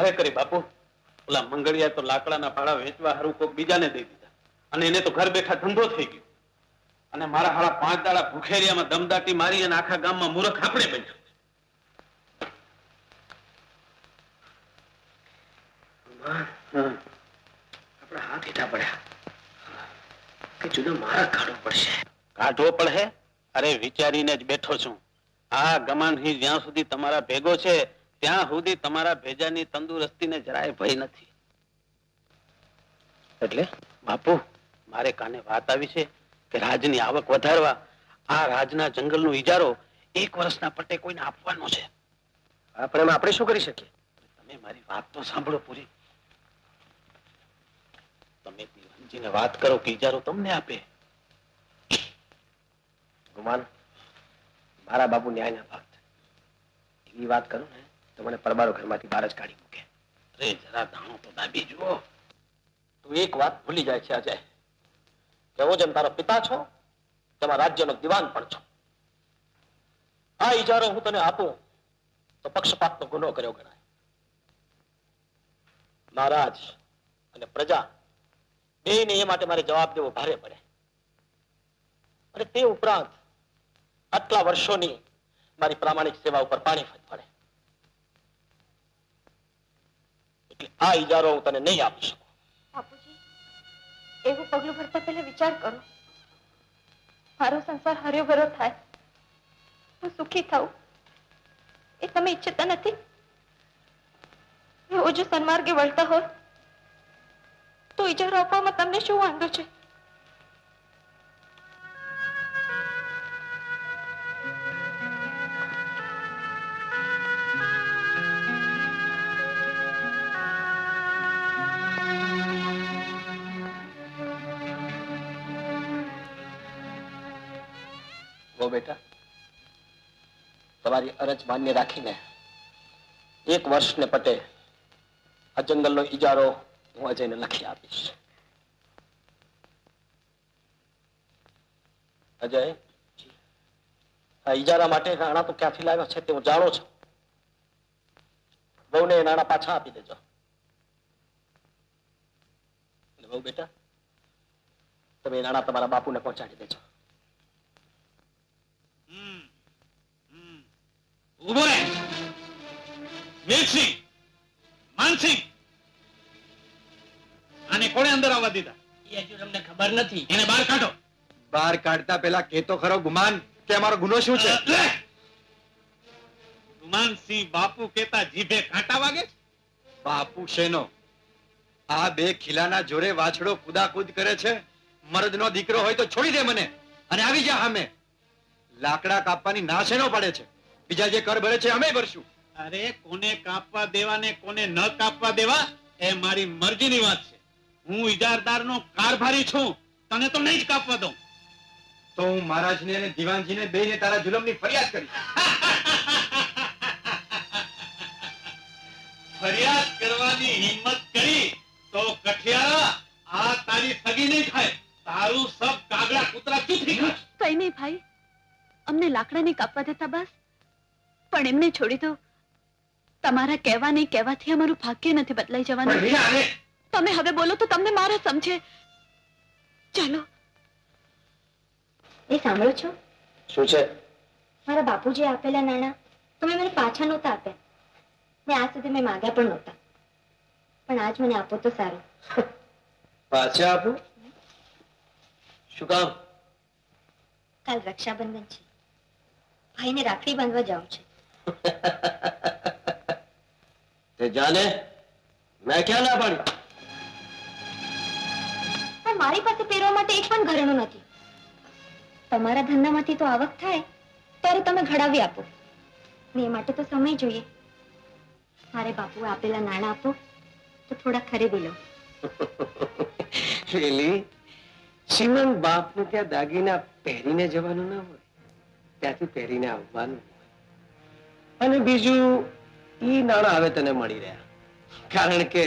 અરે કરી બાપુ. ઓલા મંગળિયા તો લાકડાના ભાડા વેચવા હારું કોક બીજાને દઈ દીધા. અને એને તો ઘર બેઠા ધંધો થઈ ગયો. અને મારા હાડા પાંચ દાડા ભૂખેરિયામાં દમદાટી મારી અને આખા ગામમાં મૂર્ખ આપણે બન્યા આપણા હાથ હેઠા પડ્યા. કે જુદો મારા કાઢવો પડશે. કાઢવો પડે? અરે વિચારીને જ બેઠો છું. આ ગમાન જ્યાં સુધી તમારા ભેગો છે ત્યાં સુધી તમારા ભેજાની તંદુરસ્તીને જરાય ભય નથી. એટલે બાપુ મારે કાને વાત આવી છે કે રાજની આવક વધારવા આ રાજના જંગલનો ઇજારો એક વર્ષના પટે કોઈને આપવાનો છે. આપણે એમાં આપણે શું કરી શકીએ? તમે મારી વાત તો સાંભળો પૂરી. તમે દિવાનજીને વાત કરો કે ઇજારો તમને આપે. ગુમાન મારા બાપુ ન્યાયના ભક્ત. એવી વાત કરું ને તો મને પરબારો ઘરમાંથી બહાર જ કાઢી મૂકે. અરે, જરા ધાણો તો દાબી જુઓ. તું એક વાત ભૂલી જાય છે અજય કે હું જેમ તારો પિતા છો, તેમાં રાજ્યનો દિવાન પણ છો. આ ઈજારો હું તને આપું, તો પક્ષપાતનો ગુનો કર્યો ગણાય. મહારાજ અને પ્રજા બેયને એ માટે મારે જવાબ દેવો ભારે પડે. અને તે ઉપરાંત આટલા વર્ષોની મારી પ્રામાણિક સેવા ઉપર પાણી પડે. એટલે આ ઈજારો હું તને નહીં આપી શકું. એવું પગલું ભરતા પહેલા વિચાર કરો. મારો સંસાર હર્યો ભરો થાય. હું સુખી થાઉં. એ તમે ઈચ્છતા નથી? એવો જો સન્માર્ગે વળતા હોય. તો ઈજારો આપવામાં તમને શું વાંધો છે? વો બેટા તમારી અરજ માન્ય રાખીને એક વર્ષને પટે આ જંગલનો ઈજારો હું અજયને લખી આપીશ અજય આ ઈજારા માટે નાણાં તો ક્યાંથી લાવ્યો છે તે હું જાણું છું બહુને એ નાણાં પાછા આપી દેજો અને બહુ બેટા તમે એ નાણાં તમારા બાપુને પહોંચાડી દેજો। ઊભો રહે. વેરસિંહ માનસિંહ આને કોણે અંદર આવવા દીધા? એ હજુ તમને ખબર નથી. એને બહાર કાઢો. બહાર કાઢતા પેલા કેતો ખરો ગુમાન કે અમારો ગુનો શું છે? ગુમાનસિંહ બાપુ કેતા જીભે કાંટા વાગે બાપુ શેનો? આ બે ખીલાના જોરે વાછડો કુદાકુદ કરે છે? મરદનો દીકરો હોય તો છોડી દે મને અને આવી જા સામે. લાકડા કાપવાની ના શેનો પડે છે? બીજા જે કર ભરે છે અમે ભરશું. અરે કોને કાપવા દેવા ને કોને ન કાપવા દેવા એ મારી મરજીની વાત છે. હું ઇજારદારનો કારભારી છું. તને તો નહીં જ કાપવા દઉં. તો હું મહારાજને અને દિવાનજીને બેયને તારા જુલમની ફરિયાદ કરી ફરિયાદ કરવાની હિંમત કરી તો કઠિયારા આ તારી સગી નહીં થાય. તારું સબ કાગડા કૂતરા ચૂથી ખાશ. કઈ નહીં ભાઈ. અમને લાકડા નહીં કાપવા દેતા બસ. પણ એમને છોડી દો. તમારા કહેવા નહીં કહેવાથી અમારું ભાગ્ય નથી બદલાઈ જવાનું. તમે હવે બોલો તો તમને મારા સમજે. ચાલો. એ સાંભળો છો? શું છે? મારા બાપુજી આપેલા નાણા તમે મને પાછા નહોતા આપ્યા. ને આજ સુધી મેં માંગ્યા પણ નહોતા. પણ આજ મને આપો તો સારું. પાછા આપું? શું કામ? કાલ રક્ષાબંધન છે. ભાઈને રાખડી બાંધવા જાઉં છું. તે જાને મેં ક્યાં ના પાડી? પણ મારી પાસે પહેરવા માટે એક પણ ઘરેણું નથી. તમારા ધંધામાંથી તો આવક થાય ત્યારે તમે ઘડાવી આપો. ને એ માટે તો સમય જોઈએ. મારે બાપુએ આપેલા નાણાં આપો તો થોડા ખરીદી લો પેલી શ્રીમંત બાપને ત્યાં દાગીના પહેરીને જવાનું ના હોય. ત્યાંથી પહેરીને આવવાનું. અને બીજું ઈ નાણાં હવે તને મળી રહ્યા. કારણ કે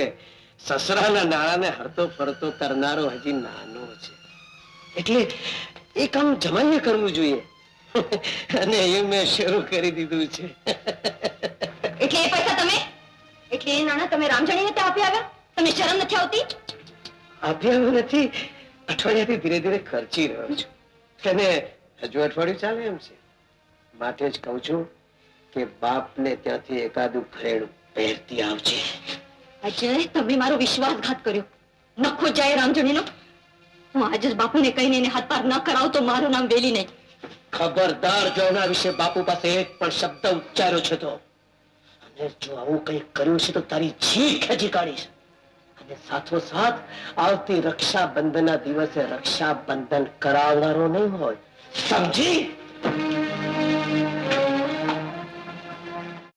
સસરાના નાણાને હરતો ફરતો કરનારો હજી નાનો છે. એટલે એ કામ જમાઈને કરવું જોઈએ. અને એ મેં શરૂ કરી દીધું છે. એટલે એ પૈસા તમે? એટલે એ નાણાં તમે રામજણીને ત્યાં આપી આવ્યા તમને શરમ નથી આવતી? આપ્યા નથી. અઠવાડિયાથી ધીરે ધીરે ખર્ચી રહ્યો છું. અને હજુ અઠવાડિયું ચાલે એમ છે? માટે જ કહું છું કે બાપને ત્યાંથી એકાદું ઘરેણું પહેરતી આવજે. અજય તમે મારો વિશ્વાસઘાત કર્યો. નખો જાય રામજણીનો. હું આજે જ બાપુને કહીને એને હાથ પાર ન કરાવ તો મારું નામ વેલી નહીં. ખબરદાર જો એના વિશે બાપુ પાસે એક પણ શબ્દ ઉચ્ચાર્યો છે તો. અને જો આવું કંઈક કર્યું છે તો તારી જી ખેંચી કાઢીશ. અને સાથોસાથ આવતી રક્ષાબંધનના દિવસે રક્ષાબંધન કરાવનારો નહીં હોય. સમજી?